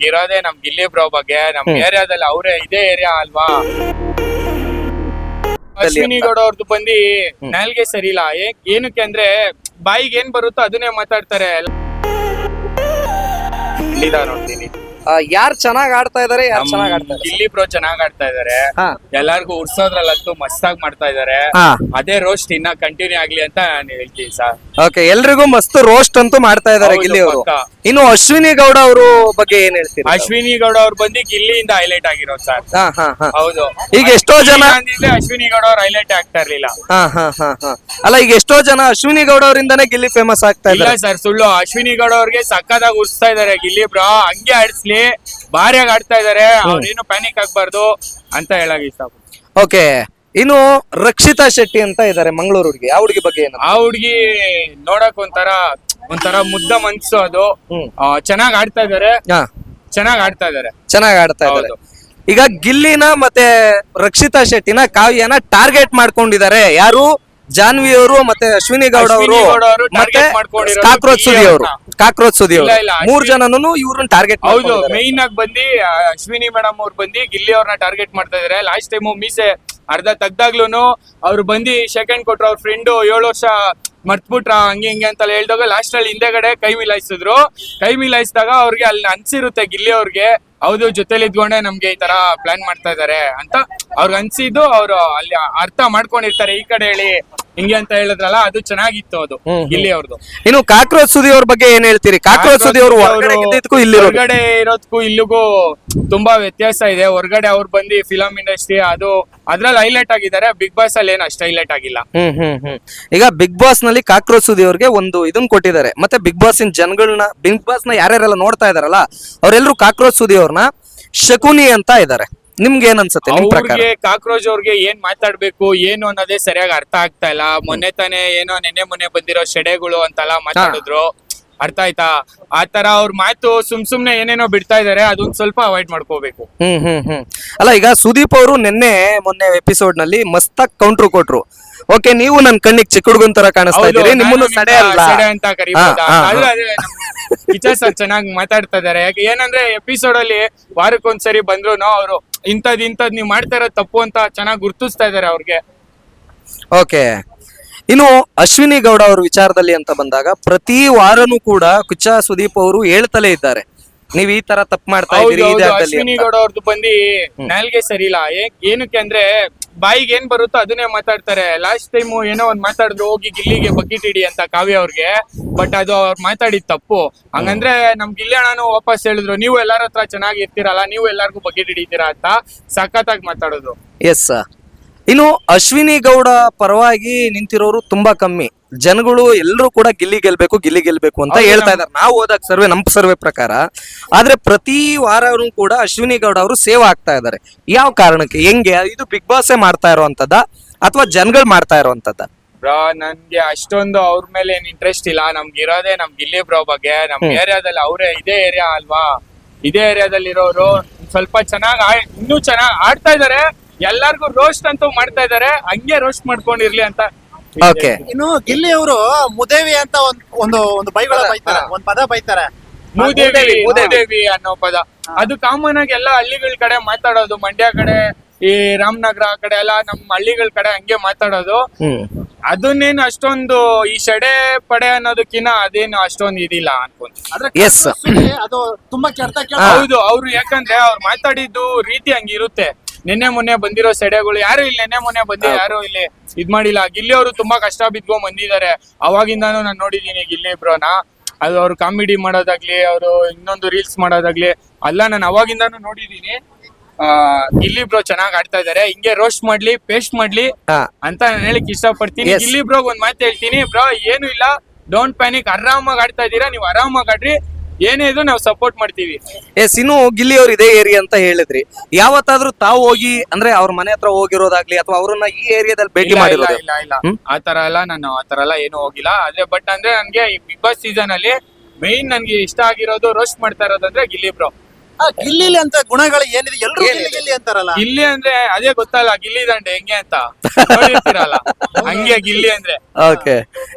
ಇರೋದೇ ನಮ್ ಗಿಲ್ಲಿ ಬ್ರೋ ಬಗ್ಗೆ. ನಮ್ ಏರಿಯಾದಲ್ಲಿ ಅವರೇ ಇದೇ ಏರಿಯಾ ಅಲ್ವಾ? ಅಶ್ವಿನಿ ಗೌಡ ಅವ್ರದ್ದು ಬಂದಿ. ನಾಲ್ಗೆ ಸರಿ ಇಲ್ಲ ಏ- ಏನಕ್ಕೆ ಅಂದ್ರೆ ಬಾಯಿಗೆ ಏನ್ ಬರುತ್ತೋ ಅದನ್ನೇ ಮಾತಾಡ್ತಾರೆ. ಯಾರ್ ನೋಡ್ತೀನಿ. ಯಾರು ಚೆನ್ನಾಗ್ ಆಡ್ತಾ ಇದಾರೆ ಯಾರ್ ಚೆನ್ನಾಗ್ ಆಡ್ತಾ ಇದಾರೆ? ಗಿಲ್ಲಿ ಬ್ರೋ ಚೆನ್ನಾಗ್ ಆಡ್ತಾ ಇದಾರೆ. ಎಲ್ಲಾರ್ಗು ಉರ್ಸೋದ್ರಲ್ಲಂತೂ ಮಸ್ತಾಗ್ ಮಾಡ್ತಾ ಇದಾರೆ. ಅದೇ ರೋಸ್ಟ್ ಇನ್ನ ಕಂಟಿನ್ಯೂ ಆಗ್ಲಿ ಅಂತ ನಾನು ಹೇಳ್ತೀನಿ ಸರ್. ಓಕೆ ಎಲ್ರಿಗೂ ಮಸ್ತ್ ರೋಸ್ಟ್ ಅಂತೂ ಮಾಡ್ತಾ ಇದಾರೆ ಗಿಲ್ಲಿ ಅವರು. ಇನ್ನು ಅಶ್ವಿನಿ ಗೌಡ ಅವರು ಬಗ್ಗೆ ಏನ್ ಹೇಳ್ತೀರಾ? ಅಶ್ವಿನಿ ಗೌಡ ಅವ್ರು ಬಂದು ಗಿಲ್ಲಿಯಿಂದ ಹೈಲೈಟ್ ಆಗಿರೋದು ಸರ್ ಹಾ ಹಾ ಹಾ. ಹೌದು. ಈಗ ಎಷ್ಟೋ ಜನ ಅಶ್ವಿನಿ ಗೌಡ ಅವ್ರು ಹೈಲೈಟ್ ಆಗ್ತಾ ಇರ್ಲಿಲ್ಲ. ಹಾ ಹಾ ಹಾ ಹಾ. ಅಲ್ಲ ಈಗ ಎಷ್ಟೋ ಜನ ಅಶ್ವಿನಿ ಗೌಡ ಅವರಿಂದಾನೇ ಗಿಲ್ಲಿ ಫೇಮಸ್ ಆಗ್ತಾ ಇಲ್ಲ ಇದ್ದಾರೆ. ಸರ್ ಸುಳ್ಳು. ಅಶ್ವಿನಿ ಗೌಡ ಅವ್ರಿಗೆ ಸಕ್ಕದಾಗ ಉರ್ಸ್ತಾ ಇದಾರೆ ಗಿಲ್ಲಿ ಬ್ರೋ ಹಂಗೆ ಆಡ್ಸ್ಲಿ. ಭಾರಿಯಾಗಿ ಆಡ್ತಾ ಇದಾರೆ ಅವ್ರೇನು ಪ್ಯಾನಿಕ್ ಆಗ್ಬಾರ್ದು ಅಂತ ಹೇಳಾಗಿ ಇಷ್ಟ ಓಕೆ. ಇನ್ನು ರಕ್ಷಿತಾ ಶೆಟ್ಟಿ ಅಂತ ಇದ್ದಾರೆ ಮಂಗಳೂರು ಹುಡುಗಿ. ಆ ಹುಡುಗಿ ಬಗ್ಗೆ ಏನು ಆ ಹುಡ್ಗಿ ನೋಡಕ್ ಒಂಥರ ಒಂಥರ ಮುದ್ದ ಮನ್ಸು ಅದು. ಚೆನ್ನಾಗಿ ಆಡ್ತಾ ಇದಾರೆ. ಚೆನ್ನಾಗ್ ಆಡ್ತಾ ಇದಾರೆ. ಚೆನ್ನಾಗ್ ಆಡ್ತಾ ಇದ್ದಾರೆ ಈಗ ಗಿಲ್ಲಿನ ಮತ್ತೆ ರಕ್ಷಿತಾ ಶೆಟ್ಟಿನ ಕಾವ್ಯನ ಟಾರ್ಗೆಟ್ ಮಾಡ್ಕೊಂಡಿದ್ದಾರೆ. ಯಾರು? ಜಾನ್ವಿ ಅವರು ಮತ್ತೆ ಅಶ್ವಿನಿ ಗೌಡ ಅವರು ಮತ್ತೆ ಕಾಕ್ರೋಚ್ ಸುದಿ ಅವರು. ಕಾಕ್ರೋಚ್ ಸುದಿ ಅವರು. ಮೂರ್ ಜನನು ಇವ್ರನ್ನ ಟಾರ್ಗೆಟ್ ಹೌದು ಮೈನ್ ಆಗಿ ಬಂದಿ ಅಶ್ವಿನಿ ಮೇಡಮ್ ಅವ್ರು ಬಂದು ಗಿಲ್ಲಿ ಅವ್ರನ್ನ ಟಾರ್ಗೆಟ್ ಮಾಡ್ತಾ ಇದಾರೆ. ಲಾಸ್ಟ್ ಟೈಮ್ ಮೀಸೆ ಅರ್ಧ ತೆಗ್ದಾಗ್ಲೂನು ಅವ್ರು ಬಂದಿ ಸೆಕೆಂಡ್ ಕೊಟ್ರು ಅವ್ರ ಫ್ರೆಂಡ್ ಏಳು ವರ್ಷ ಮರ್ತ್ಬಿಟ್ರ, ಹಂಗೆ ಹಿಂಗೆ ಅಂತ ಹೇಳ್ದಾಗ ಲಾಸ್ಟ್ ಅಲ್ಲಿ ಹಿಂದೆಗಡೆ ಕೈ ಮಿಲಾಯಿಸಿದ್ರು. ಕೈ ಮಿಲಾಯಿಸಿದಾಗ ಅವ್ರಿಗೆ ಅಲ್ಲಿ ಅನ್ಸಿರುತ್ತೆ ಗಿಲ್ಲಿ ಅವ್ರಿಗೆ, ಹೌದು ಜೊತೆಲಿ ಇದ್ಕೊಂಡೆ ನಮ್ಗೆ ಈ ತರ ಪ್ಲಾನ್ ಮಾಡ್ತಾ ಇದಾರೆ ಅಂತ ಅವ್ರಿಗೆ ಅನ್ಸಿದ್ದು ಅವ್ರು ಅಲ್ಲಿ ಅರ್ಥ ಮಾಡ್ಕೊಂಡಿರ್ತಾರೆ ಈ ಕಡೆ ಹೇಳಿ. ಹಿಂಗೆ ಅಂತ ಹೇಳಿದ್ರಲ್ಲ ಅದು ಚೆನ್ನಾಗಿತ್ತು ಅದು ಇಲ್ಲಿ ಅವ್ರದ್ದು ಇನ್ನು ಕಾಕ್ರೋಚ್ ಸುದಿ ಅವ್ರ ಬಗ್ಗೆ ಏನ್ ಹೇಳ್ತೀರಿ? ಕಾಕ್ರೋಚ್ ಸುದಿ ಅವರು ಹೊರಗಡೆ ಗೆದ್ದಿದ್ದಕ್ಕೂ ಇಲ್ಲಿ ಹೊರಗಡೆ ಇರೋದಕ್ಕೂ ಇಲ್ಲಿಗೂ ತುಂಬಾ ವ್ಯತ್ಯಾಸ ಇದೆ. ಹೊರಗಡೆ ಅವ್ರು ಬಂದು ಫಿಲಂ ಇಂಡಸ್ಟ್ರಿ ಅದು ಅದ್ರಲ್ಲಿ ಹೈಲೈಟ್ ಆಗಿದ್ದಾರೆ. ಬಿಗ್ ಬಾಸ್ ಅಲ್ಲಿ ಏನು ಅಷ್ಟು ಹೈಲೈಟ್ ಆಗಿಲ್ಲ. ಹ್ಮ್ ಹ್ಮ್ ಹ್ಮ್. ಈಗ ಬಿಗ್ ಬಾಸ್ನಲ್ಲಿ ಕಾಕ್ರೋಚ್ ಸುದಿ ಅವ್ರಿಗೆ ಒಂದು ಇದನ್ನ ಕೊಟ್ಟಿದ್ದಾರೆ. ಮತ್ತೆ ಬಿಗ್ ಬಾಸ್ ಇನ್ ಜನಗಳನ್ನ ಬಿಗ್ ಬಾಸ್ನ ಯಾರ್ಯಾರೆಲ್ಲ ನೋಡ್ತಾ ಇದಾರಲ್ಲ ಅವರೆಲ್ಲರೂ ಕಾಕ್ರೋಚ್ ಸುದಿ ಅವ್ರನ್ನ ಶಕುನಿ ಅಂತ ಇದ್ದಾರೆ. ನಿಮ್ಗೆ ಏನ್ ಅನ್ಸುತ್ತೆ ನಿಮ್ ಪ್ರಕಾರ? ಅವ್ರಿಗೆ ಕಾಕ್ರೋಚ್ ಅವ್ರಿಗೆ ಏನ್ ಮಾತಾಡ್ಬೇಕು ಏನು ಅನ್ನೋದೇ ಸರಿಯಾಗಿ ಅರ್ಥ ಆಗ್ತಾ ಇಲ್ಲ. ಮೊನ್ನೆ ತಾನೇ ಏನೋ ನೆನ್ನೆ ಮೊನ್ನೆ ಬಂದಿರೋ ಶೆಡೆಗಳು ಅಂತೆಲ್ಲ ಮಾತಾಡಿದ್ರು. ಅರ್ಥ ಆಯ್ತಾ? ಆತರ ತರ ಅವ್ರ ಮಾತು ಸುಮ್ ಸುಮ್ನೆ ಏನೇನೋ ಬಿಡ್ತಾ ಇದಾರೆ ಅದೊಂದ್ ಸ್ವಲ್ಪ ಅವಾಯ್ಡ್ ಮಾಡ್ಕೋಬೇಕು. ಹ್ಮ್ ಹ್ಮ್ ಹ್ಮ್. ಅಲ್ಲ ಈಗ ಸುದೀಪ್ ಅವರು ನಿನ್ನೆ ಮೊನ್ನೆ ಎಪಿಸೋಡ್ನಲ್ಲಿ ಮಸ್ತಾಗ್ ಕೌಂಟ್ರು ಕೊಟ್ರು. ಓಕೆ ನೀವು ನನ್ ಕಣ್ಣಿಗೆ ಚಿಕ್ಕ ಹುಡುಗನ್ ತರ ಕಾಣಿಸ್ತಾ ಹೌದು, ಇದ್ದೀರಿ ನಾನು ನಿಮ್ಮನ್ನು ನಿಮ್ನ ಸಡೆ ಅಲ್ಲ ಸಡೆ ಅಂತ ಕರಿಬೋದಾ? ಹಾ, ಹಾ, ಆದ್ರೆ ಅದೇ ನಮ್ ಟೀಚರ್ಸ್ ಸರ್ ಚೆನ್ನಾಗಿ ಮಾತಾಡ್ತಾ ಇದಾರೆ. ಯಾಕೆ ಏನಂದ್ರೆ ಎಪಿಸೋಡ್ ಅಲ್ಲಿ ವಾರಕ್ಕೊಂದ್ಸರಿ ಬಂದ್ರು ಅವರು ಇಂಥದ್ ಇಂಥದ್ ನೀವ್ ಮಾಡ್ತಾ ಇರೋದ್ ತಪ್ಪು ಅಂತ ಚೆನ್ನಾಗಿ ಗುರ್ತಿಸ್ತಾ ಇದಾರೆ ಅವ್ರಿಗೆ. ಓಕೆ. ಇನ್ನು ಅಶ್ವಿನಿ ಗೌಡ ಅವ್ರ ವಿಚಾರದಲ್ಲಿ ಅಂತ ಬಂದಾಗ ಪ್ರತಿ ವಾರನೂ ಕೂಡ ಕುಚ್ಚ ಸುದೀಪ್ ಅವರು ಹೇಳ್ತಲೇ ಇದ್ದಾರೆ. ನೀವ್ ಈ ತರ ತಪ್ಪು ಮಾಡ್ತಾ ಇದ್ದೀರಿ ಹೌದು ಅಶ್ವಿನಿ. ಗೌಡ ಅವ್ರದ್ದು ಬಂದು ನಾಲ್ಗೆ ಸರಿ ಇಲ್ಲ. ಏ- ಏನಕ್ಕೆ ಅಂದ್ರೆ ಬಾಯಿಗೆ ಏನ್ ಬರುತ್ತೋ ಅದನ್ನೇ ಮಾತಾಡ್ತಾರೆ. ಲಾಸ್ಟ್ ಟೈಮ್ ಏನೋ ಒಂದ್ ಮಾತಾಡಿದ್ರು, ಹೋಗಿ ಗಿಲ್ಲಿಗೆ ಬಕೆಟ್ ಇಡಿ ಅಂತ ಕಾವ್ಯ ಅವ್ರಿಗೆ. ಬಟ್ ಅದು ಅವ್ರು ಮಾತಾಡಿದ್ ತಪ್ಪು. ಹಂಗಂದ್ರೆ ನಮ್ ಗಿಲ್ಲಿ ವಾಪಸ್ ಹೇಳಿದ್ರು, ನೀವು ಎಲ್ಲಾರ ಹತ್ರ ಚೆನ್ನಾಗಿ ಇರ್ತೀರಲ್ಲ ನೀವು ಎಲ್ಲಾರ್ಗು ಬಕೆಟ್ ಹಿಡಿತೀರಾ ಅಂತ ಸಖತ್ತಾಗಿ ಮಾತಾಡೋದು. ಎಸ್ ಇನ್ನು ಅಶ್ವಿನಿ ಗೌಡ ಪರವಾಗಿ ನಿಂತಿರೋರು ತುಂಬಾ ಕಮ್ಮಿ. ಜನಗಳು ಎಲ್ಲರೂ ಕೂಡ ಗಿಲ್ಲಿ ಗೆಲ್ಬೇಕು ಗಿಲ್ಲಿ ಗೆಲ್ಬೇಕು ಅಂತ ಹೇಳ್ತಾ ಇದ್ದಾರೆ. ನಾವು ಹೋದಾಗ ಸರ್ವೆ ನಮ್ಮ ಸರ್ವೆ ಪ್ರಕಾರ. ಆದ್ರೆ ಪ್ರತಿ ವಾರನೂ ಕೂಡ ಅಶ್ವಿನಿ ಗೌಡ ಅವರು ಸೇವ್ ಆಗ್ತಾ ಇದ್ದಾರೆ. ಯಾವ ಕಾರಣಕ್ಕೆ? ಹೆಂಗೆ? ಇದು ಬಿಗ್ ಬಾಸ್ ಮಾಡ್ತಾ ಇರುವಂತದ್ದ ಅಥವಾ ಜನಗಳು ಮಾಡ್ತಾ ಇರುವಂತದ್ದ? ಬ್ರೋ ನನ್ಗೆ ಅಷ್ಟೊಂದು ಅವ್ರ ಮೇಲೆ ಏನ್ ಇಂಟ್ರೆಸ್ಟ್ ಇಲ್ಲ. ನಮ್ಗೆ ಇರೋದೇ ನಮ್ ಗಿಲ್ಲಿ ಬ್ರೋ ಬಗ್ಗೆ. ನಮ್ ಏರಿಯಾದಲ್ಲಿ ಅವರೇ ಇದೇ ಏರಿಯಾ ಅಲ್ವಾ? ಇದೇ ಏರಿಯಾದಲ್ಲಿ ಇರೋರು ಸ್ವಲ್ಪ ಚೆನ್ನಾಗಿ ಇನ್ನೂ ಚೆನ್ನಾಗಿ ಆಡ್ತಾ ಇದಾರೆ. ಎಲ್ಲಾರ್ಗು ರೋಸ್ಟ್ ಅಂತ ಮಾಡ್ತಾ ಇದಾರೆ ಹಂಗೆ ರೋಸ್ಟ್ ಮಾಡ್ಕೊಂಡಿರ್ಲಿ ಅಂತ ಓಕೆ ಇನ್ನು ಗಿಲ್ಲಿ ಅವರು ಮುದೇವಿ ಅಂತ ಒಂದ್ ಒಂದು ಒಂದು ಬೈಗಳ ಬೈತಾರೆ. ಒಂದ್ ಪದ ಬೈತಾರೆ. ಮೂದೇವಿ ಮೂದೇವಿ, ಅನ್ನೋ ಪದ. ಅದು ಕಾಮನ್ ಆಗಿ ಎಲ್ಲಾ ಹಳ್ಳಿಗಳ ಕಡೆ ಮಾತಾಡೋದು. ಮಂಡ್ಯ ಕಡೆ ಈ ರಾಮನಗರ ಆ ಕಡೆ ಎಲ್ಲ ನಮ್ ಹಳ್ಳಿಗಳ ಕಡೆ ಹಂಗೆ ಮಾತಾಡೋದು. ಅದನ್ನೇನು ಅಷ್ಟೊಂದು ಈ ಶಡೆ ಪಡೆ ಅನ್ನೋದಕ್ಕಿಂತ ಅದೇನು ಅಷ್ಟೊಂದು ಇದಿಲ್ಲ ಅನ್ಕೊಂತೀನಿ. Yes. ಅದು ತುಂಬಾ ಕೆಟ್ಟ ಕೆಟ್ಟ ಹೌದು ಅವ್ರು ಯಾಕಂದ್ರೆ ಅವ್ರು ಮಾತಾಡಿದ್ದು ರೀತಿ ಹಂಗಿರುತ್ತೆ. ನಿನ್ನೆ ಮೊನ್ನೆ ಬಂದಿರೋ ಸೆಡೆಗಳು ಯಾರು ಇಲ್ಲಿ ನಿನ್ನೆ ಮೊನ್ನೆ ಬಂದಿ ಯಾರು ಇಲ್ಲಿ ಇದ್ ಮಾಡಿಲ್ಲ. ಗಿಲ್ಲಿ ಅವರು ತುಂಬಾ ಕಷ್ಟ ಬಿದ್ಕೊಂಡ್ ಬಂದಿದ್ದಾರೆ. ಅವಾಗಿಂದಾನು ನಾನು ನೋಡಿದೀನಿ ಗಿಲ್ಲಿ ಬ್ರೋನ. ಅದು ಅವ್ರು ಕಾಮಿಡಿ ಮಾಡೋದಾಗ್ಲಿ ಅವರು ಇನ್ನೊಂದು ರೀಲ್ಸ್ ಮಾಡೋದಾಗ್ಲಿ ಅಲ್ಲ ನಾನು ಅವಾಗಿಂದಾನು ನೋಡಿದೀನಿ. ಆ ಗಿಲ್ಲಿ ಬ್ರೋ ಚೆನ್ನಾಗ್ ಆಡ್ತಾ ಇದಾರೆ. ಹಿಂಗೆ ರೋಸ್ಟ್ ಮಾಡ್ಲಿ ಪೇಸ್ಟ್ ಮಾಡ್ಲಿ ಅಂತ ನಾನು ಹೇಳಕ್ ಇಷ್ಟ ಪಡ್ತೀನಿ ಗಿಲ್ಲಿ ಬ್ರೋ ಒಂದ್ ಮಾತು ಹೇಳ್ತೀನಿ ಬ್ರೋ ಏನು ಇಲ್ಲ. ಡೋಂಟ್ ಪ್ಯಾನಿಕ್ ಆರಾಮಾಗಿ ಆಡ್ತಾ ಇದೀರಾ? ನೀವು ಆರಾಮಾಗಿ ಆಡ್ರಿ. ಏನೇ ಇದ್ರು ನಾವು ಸಪೋರ್ಟ್ ಮಾಡ್ತೀವಿ. ಎಸ್ ಇನ್ನು ಗಿಲ್ಲಿ ಅವ್ರ ಇದೇ ಏರಿಯಾ ಅಂತ ಹೇಳಿದ್ರಿ. ಯಾವತ್ತಾದ್ರೂ ತಾವು ಹೋಗಿ ಅಂದ್ರೆ ಅವ್ರ ಮನೆ ಹತ್ರ ಹೋಗಿರೋದಾಗ್ಲಿ ಅಥವಾ ಅವ್ರನ್ನ ಈ ಏರಿಯಾದಲ್ಲಿ ಭೇಟಿ ಮಾಡಿಲ್ಲ ಇಲ್ಲ ಮಾಡಿರೋದು? ಇಲ್ಲ ಆತರ ಹ್ಮ್? ಆ ತರ ಎಲ್ಲ ನಾನು ಆ ತರ ಎಲ್ಲ ಏನು ಹೋಗಿಲ್ಲ. ಆದ್ರೆ ಬಟ್ ಅಂದ್ರೆ ನನ್ಗೆ ಈ ಬಿಗ್ ಬಾಸ್ ಸೀಸನ್ ಅಲ್ಲಿ ಮೈನ್ ನನ್ಗೆ ಇಷ್ಟ ಆಗಿರೋದು ರೋಸ್ಟ್ ಮಾಡ್ತಾ ಇರೋದಂದ್ರೆ ಗಿಲ್ಲಿ ಬ್ರೋ ಆ, ಗಿಲ್ಲಿಲಿ ಅಂತ ಗುಣಗಳು ಏನಿದೆ? ಎಲ್ರು ಗಿಲ್ಲಿ ಗಿಲ್ಲಿ ಅಂತಾರಲ್ಲ. ಗಿಲ್ಲಿ ಅಂದ್ರೆ ಅದೇ ಗೊತ್ತಲ್ಲ ಗಿಲ್ಲಿ ದಂಡೆ ಹೆಂಗೆ ಅಂತ. ನೋಡಿರ್ತೀರಲ್ಲ? ಹಂಗೆ ಗಿಲ್ಲಿ ಅಂದ್ರೆ. ಓಕೆ.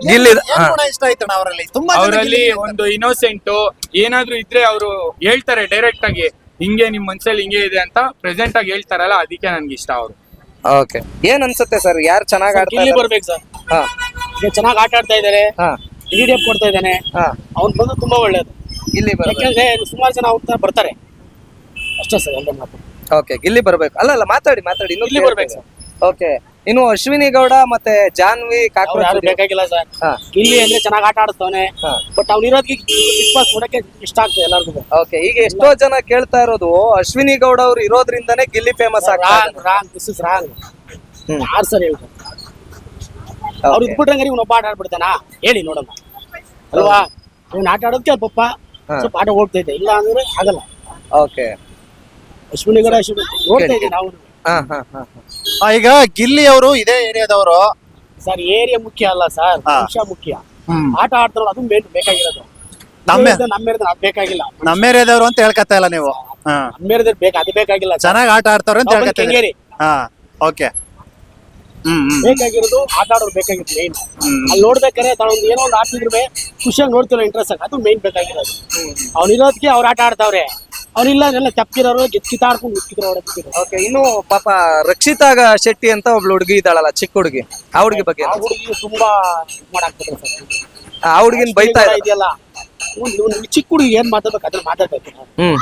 ಗಿಲ್ಲಿ ಏನ್ ಗುಣ ಇಷ್ಟ ಆಯ್ತಣ್ಣ ಅವರಲ್ಲಿ? ತುಂಬಾ ಜನ ಅವರಲ್ಲಿ ಗಿಲ್ಲಿ ಗಿಲ್ಲಿ ಒಂದು ಇನ್ನೋಸೆಂಟ್ ಏನಾದ್ರೂ ಇದ್ರೆ ಅವರು ಹೇಳ್ತಾರೆ ಡೈರೆಕ್ಟ್ ಆಗಿ ಹಿಂಗೆ ನಿಮ್ ಮನ್ಸಲ್ಲಿ ಹಿಂಗೆ ಇದೆ ಅಂತ ಪ್ರೆಸೆಂಟ್ ಆಗಿ ಹೇಳ್ತಾರಲ್ಲ ಅದಕ್ಕೆ ನನ್ಗೆ ಇಷ್ಟ ಅವರು. ಓಕೆ. ಏನ್ ಅನ್ಸುತ್ತೆ ಸರ್ ಯಾರು ಚೆನ್ನಾಗಿ ಆಡ್ತಾರೆ ಗಿಲ್ಲಿ ಬರ್ಬೇಕು ಸರ್ ಹಾ. ಚೆನ್ನಾಗಿ ಆಟ ಆಡ್ತಾ ಇದ್ದಾರೆ. ಹಾ. ಕೊಡ್ತಾ ಇದ್ದಾನೆ. ಹಾ. ಅವ್ನ್ ಬಂದು ತುಂಬಾ ಒಳ್ಳೇದು. ಇಲ್ಲಿ ಬರ್ಬೇಕು ಯಾಕಂದ್ರೆ ಸುಮಾರು ಜನ ಹೋಗ್ತಾ ಬರ್ತಾರೆ. ಅಷ್ಟೇ ಸರ್ ಎಲ್ಲ ಮಾತು. ಓಕೆ ಗಿಲ್ಲಿ ಬರ್ಬೇಕು. ಅಲ್ಲ ಅಲ್ಲ ಮಾತಾಡಿ ಮಾತಾಡಿ. ಇನ್ನು ಗಿಲ್ಲಿ ಬರ್ಬೇಕು ಸರ್. ಓಕೆ ಇನ್ನು ಅಶ್ವಿನಿ ಗೌಡ ಮತ್ತೆ ಜಾನ್ವಿ ಅವ್ರು ಯಾರು ಕಾಕ್ರೋಚ್ ಬೇಕಾಗಿಲ್ಲ ಸರ್. ಹಾ. ಗಿಲ್ಲಿ ಅಂದ್ರೆ ಚೆನ್ನಾಗಿ ಆಟ ಆಡ್ತಾವನೆ ಹಾ. ಬಟ್ ಅವ್ನು ಇರೋದಕ್ಕೆ ಬಿಗ್ ಬಾಸ್ ನೋಡಕ್ಕೆ ಇಷ್ಟ ಆಗ್ತದೆ ಎಲ್ಲರಿಗೂ ಓಕೆ ಈಗ ಎಷ್ಟೋ ಜನ ಕೇಳ್ತಾ ಇರೋದು ಅಶ್ವಿನಿ ಗೌಡ ಅವ್ರು ಇರೋದ್ರಿಂದನೇ ಗಿಲ್ಲಿ ಫೇಮಸ್ ಆಗ್ತಾ wrong wrong this is wrong hmm. ಯಾರು ಸರ್ ಹೇಳ್ತಾರೆ? ಅವ್ರು ಇದ್ಬಿಟ್ರಂಗೆ ಇವ್ನು ಒಬ್ಬ ಆಟ ಆಡ್ಬಿಡ್ತಾನ? ಹೇಳಿ ನೋಡೋಣ. ಅಲ್ವಾ? ಇವ್ನು ಆಟ ಆಡೋದಕ್ಕೆ ಪಾಪ ಹಾ. ಸ್ವಲ್ಪ ಆಟ ಹೋಗ್ತಾ ಇದ್ದೆ ಇಲ್ಲ ಅಂದ್ರೆ ಆಗಲ್ಲ. ಓಕೆ ಅಶ್ವಿನಿ ಕೂಡ ಅಶ್ವಿನಿ ನೋಡ್ತಾ ಇದ್ದೆ ನಾವು ಹಾ ಹಾ ಹಾ ಆ, ಈಗ ಗಿಲ್ಲಿ ಅವರು ಇದೇ ಏರಿಯಾದವರು. ಸರ್ ಏರಿಯಾ ಮುಖ್ಯ ಅಲ್ಲ ಸರ್ ಹಾ. ಮುಖ್ಯ. ಆಟ ಆಡ್ತಾರಲ್ಲ ಅದು ಮೇನ್ ಬೇಕಾಗಿರೋದು. ನಮ್ಮ ನಮ್ಮ ಅದು ಬೇಕಾಗಿಲ್ಲ. ನಮ್ಮ ಏರಿಯಾದವರು ಅಂತ ಹೇಳ್ಕತ್ತ ಇಲ್ಲ ನೀವು. ಹಾ. ನಮ್ಮ ಏರಿಯಾದ ಬೇಕು ಅದು ಬೇಕಾಗಿಲ್ಲ ಸರ್. ಚೆನ್ನಾಗಿ ಆಟ ಆಡ್ತಾವ್ರೆ ಅಂತ ನಾವು ಬಂದು ಹೇಳ್ಕತ್ತೀರಿ ಕೆಂಗೇರಿ. ಹಾ ಓಕೆ. ಹ್ಮ್ ಹ್ಮ್. ಬೇಕಾಗಿರೋದು ಆಟ ಆಡೋದು ಬೇಕಾಗಿತ್ತು ಮೇನ್ ಅಲ್ಲಿ ನೋಡ್ಬೇಕಾದ್ರೆ ತಾವೊಂದು ಏನೋ ಒಂದು ಆಡ್ತಿದ್ರು ಖುಷಿಯಾಗಿ ನೋಡ್ತಿರೋ ಇಂಟ್ರೆಸ್ಟ್ ಆಗಿ? ಅದು ಮೇನ್ ಬೇಕಾಗಿರೋದು. ಅವ್ನು ಇರೋದಕ್ಕೆ ಅವ್ರು ಆಟ ಆಡ್ತಾವ್ರೆ. ಅವ್ನಿಲ್ಲ ಎಲ್ಲ ತಪ್ಪಿರೋರು ಕಿತ್ತಾಡ್ಕೊಂಡು ಹುಟ್ಟಿದ್ರು ಹೊಡೆದಿದ್ರು ಓಕೆ ಇನ್ನು ಪಾಪ ರಕ್ಷಿತಾಗ ಶೆಟ್ಟಿ ಅಂತ ಒಬ್ಳು ಹುಡುಗಿ ಇದ್ದಾಳಲ್ಲ ಚಿಕ್ಕ ಹುಡುಗಿ. ಆ ಹುಡುಗಿ ಬಗ್ಗೆ ಆ ಹುಡುಗಿ ತುಂಬಾ ಇದ್ ಮಾಡಾಕ್ತಿದ್ರು ಸರ್. ಆ ಹುಡುಗಿನ ಬೈತಾ ಇದೆಯಲ್ಲ. ಇವ್ನು ಚಿಕ್ಕ ಹುಡುಗಿ ಏನ್ ಮಾತಾಡ್ಬೇಕು ಅದ್ರ ಮಾತಾಡ್ಬೇಕು ಹ್ಮ್ ಹ್ಮ್.